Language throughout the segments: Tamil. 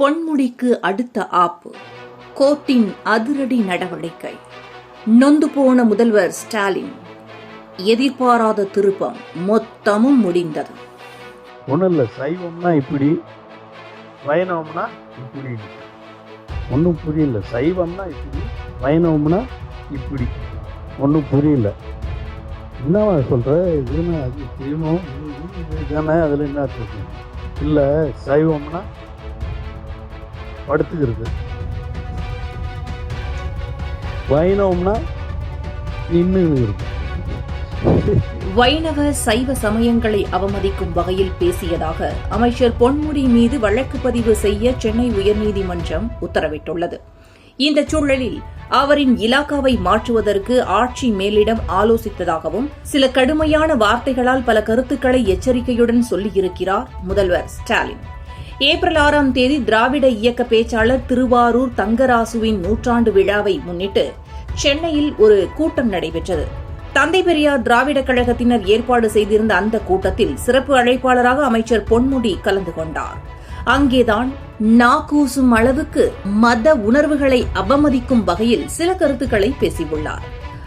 பொன்முடிக்கு அடுத்த ஆப்பு. கோர்ட்டின் அதிரடி நடவடிக்கை. நொந்து போன முதல்வர் ஸ்டாலின். எதிர்பாராத திருப்பம் மொத்தமும் முடிந்தது. ஒன்றும் இல்லை சைவம்னா இப்படி வைணவம்னா இப்படி. ஒன்றும் புரியல சைவம்னா இப்படி வைணவம்னா இப்படி. ஒன்றும் புரியல. என்னவா சொல்கிற இதுன்னா அது தெய்வம் தானே அதில் என்ன இல்லை சைவம்னா படுத்துக்கிறது. வைணவம்னா நின்று வைணவ சைவ சமயங்களை அவமதிக்கும் வகையில் பேசியதாக அமைச்சர் பொன்முடி மீது வழக்கு பதிவு செய்ய சென்னை உயர்நீதிமன்றம் உத்தரவிட்டுள்ளது. இந்த சூழலில் அவரின் இலாக்காவை மாற்றுவதற்கு ஆட்சி மேலிடம் ஆலோசித்ததாகவும் சில கடுமையான வார்த்தைகளால் பல கருத்துக்களை எச்சரிக்கையுடன் சொல்லியிருக்கிறார் முதல்வர் ஸ்டாலின். ஏப்ரல் ஆறாம் தேதி திராவிட இயக்க பேச்சாளர் திருவாரூர் தங்கராசுவின் நூற்றாண்டு விழாவை முன்னிட்டு சென்னையில் ஒரு கூட்டம் நடைபெற்றது. தந்தை பெரியார் திராவிடக் கழகத்தினர் ஏற்பாடு செய்திருந்த அந்த கூட்டத்தில் சிறப்பு அழைப்பாளராக அமைச்சர் பொன்முடி கலந்து கொண்டார். அங்கேதான் நாக்கூசும் அளவுக்கு மத உணர்வுகளை அவமதிக்கும் வகையில் சில கருத்துக்களை பேசியுள்ளார்.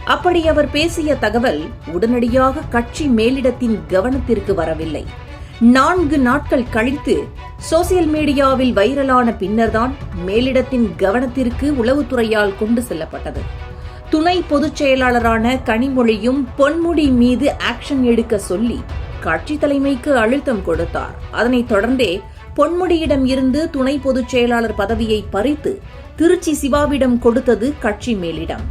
அப்படி அவர் பேசிய தகவல் உடனடியாக கட்சி மேலிடத்தின் கவனத்திற்கு வரவில்லை. நான்கு நாட்கள் கழித்து சோசியல் மீடியாவில் வைரலான பின்னர்தான் மேலிடத்தின் கவனத்திற்கு உளவுத்துறையால் கொண்டு செல்லப்பட்டது. துணை பொதுச் செயலாளரான கனிமொழியும் பொன்முடி மீது ஆக்ஷன் எடுக்க சொல்லி கட்சி தலைமைக்கு அழுத்தம் கொடுத்தார். அதனைத் தொடர்ந்தே பொன்முடியிடம் இருந்து துணை பொதுச் செயலாளர் பதவியை பறித்து திருச்சி சிவாவிடம் கொடுத்தது கட்சி மேலிடம்.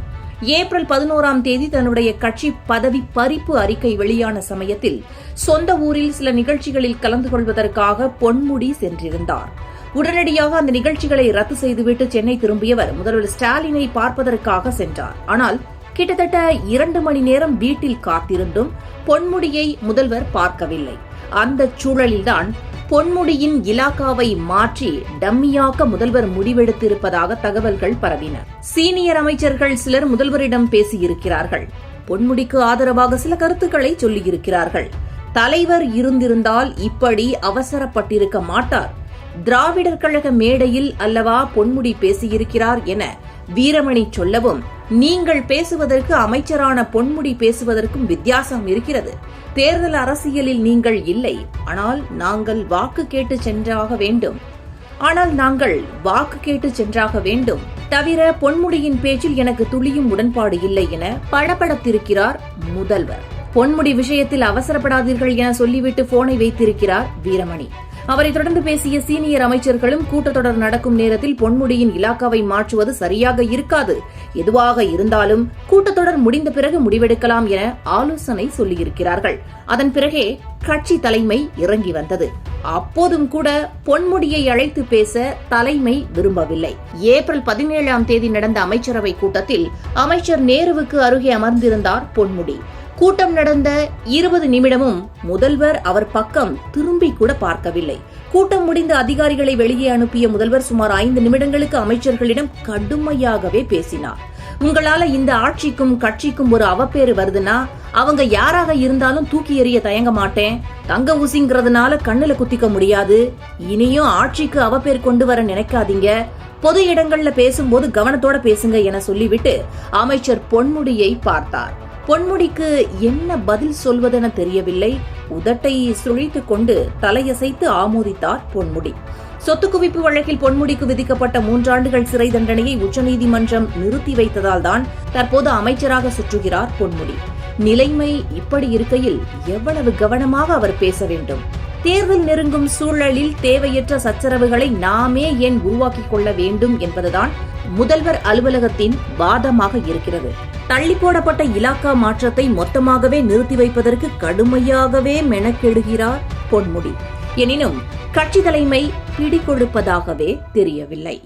ஏப்ரல் பதினோராம் தேதி தன்னுடைய கட்சி பதவி பறிப்பு அறிக்கை வெளியான சமயத்தில் சொந்த ஊரில் சில நிகழ்ச்சிகளில் கலந்து கொள்வதற்காக பொன்முடி சென்றிருந்தார். உடனடியாக அந்த நிகழ்ச்சிகளை ரத்து செய்துவிட்டு சென்னை திரும்பியவர் முதல்வர் ஸ்டாலினை பார்ப்பதற்காக சென்றார். ஆனால் கிட்டத்தட்ட இரண்டு மணி நேரம் வீட்டில் காத்திருந்தும் பொன்முடியை முதல்வர் பார்க்கவில்லை. அந்த சூழலில்தான் பொன்முடியின் இலாக்காவை மாற்றி டம்மியாக்க முதல்வர் முடிவெடுத்திருப்பதாக தகவல்கள் பரவின. சீனியர் அமைச்சர்கள் சிலர் முதல்வரிடம் பேசியிருக்கிறார்கள். பொன்முடிக்கு ஆதரவாக சில கருத்துக்களை சொல்லியிருக்கிறார்கள். தலைவர் இருந்திருந்தால் இப்படி அவசரப்பட்டிருக்க மாட்டார். திராவிடர் கழக மேடையில் அல்லவா பொன்முடி பேசியிருக்கிறார் என வீரமணி சொல்லவும் நீங்கள் பேசுவதற்கு அமைச்சரான பொன்முடி பேசுவதற்கும் வித்தியாசம் இருக்கிறது. தேர்தல் அரசியலில் நீங்கள் இல்லை. ஆனால் நாங்கள் வாக்கு கேட்டு சென்றாக வேண்டும். ஆனால் நாங்கள் வாக்கு கேட்டு சென்றாக வேண்டும். தவிர பொன்முடியின் பேச்சில் எனக்கு துளியும் உடன்பாடு இல்லை என படபடத்திருக்கிறார் முதல்வர். பொன்முடி விஷயத்தில் அவசரப்படாதீர்கள் என சொல்லிவிட்டு போனை வைத்திருக்கிறார் வீரமணி. அவரை தொடர்ந்து பேசிய சீனியர் அமைச்சர்களும் கூட்டத்தொடர் நடக்கும் நேரத்தில் பொன்முடியின் இலாக்காவை மாற்றுவது சரியாக இருக்காது. எதுவாக இருந்தாலும் கூட்டத்தொடர் முடிந்த பிறகு முடிவெடுக்கலாம் என ஆலோசனை சொல்லியிருக்கிறார்கள். அதன் பிறகே கட்சி தலைமை இறங்கி வந்தது. அப்போதும் கூட பொன்முடியை அழைத்து பேச தலைமை விரும்பவில்லை. ஏப்ரல் பதினேழாம் தேதி நடந்த அமைச்சரவை கூட்டத்தில் அமைச்சர் நேருவுக்கு அருகே அமர்ந்திருந்தார் பொன்முடி. கூட்டம் நடந்த இருபது நிமிடமும் முதல்வர் அவர் பக்கம் திரும்பி கூட பார்க்கவில்லை. கூட்டம் முடிந்த அதிகாரிகளை வெளியே அனுப்பிய முதல்வர் சுமார் ஐந்து நிமிடங்களுக்கு அமைச்சர்களிடம் கடுமையாகவே பேசினார். உங்களால இந்த ஆட்சிக்கும் கட்சிக்கும் ஒரு அவப்பேறு வருதுன்னா அவங்க யாராக இருந்தாலும் தூக்கி எறிய தயங்க மாட்டேன். தங்க ஊசிங்கிறதுனால கண்ணுல குத்திக்க முடியாது. இனியும் ஆட்சிக்கு அவப்பேர் கொண்டு வர நினைக்காதீங்க. பொது இடங்கள்ல பேசும்போது கவனத்தோட பேசுங்க என சொல்லிவிட்டு அமைச்சர் பொன்முடியை பார்த்தார். பொன்முடிக்கு என்ன பதில் சொல்வதென தெரியவில்லை. உதட்டை சுழித்துக் கொண்டு தலையசைத்து ஆமோதித்தார் பொன்முடி. சொத்து குவிப்பு வழக்கில் பொன்முடிக்கு விதிக்கப்பட்ட மூன்றாண்டுகள் சிறை தண்டனையை உச்சநீதிமன்றம் நிறுத்தி வைத்ததால் தான் தற்போது அமைச்சராக சுற்றுகிறார் பொன்முடி. நிலைமை இப்படி இருக்கையில் எவ்வளவு கவனமாக அவர் பேச வேண்டும்? தேர்தல் நெருங்கும் சூழலில் தேவையற்ற சச்சரவுகளை நாமே ஏன் உருவாக்கிக் கொள்ள வேண்டும் என்பதுதான் முதல்வர் அலுவலகத்தின் வாதமாக இருக்கிறது. தள்ளி போடப்பட்ட இலாக்கா மாற்றத்தை மொத்தமாகவே நிறுத்தி வைப்பதற்கு கடுமையாகவே மெனக்கெடுகிறார் பொன்முடி. எனினும் கட்சி தலைமை பிடிகொடுப்பதாகவே தெரியவில்லை.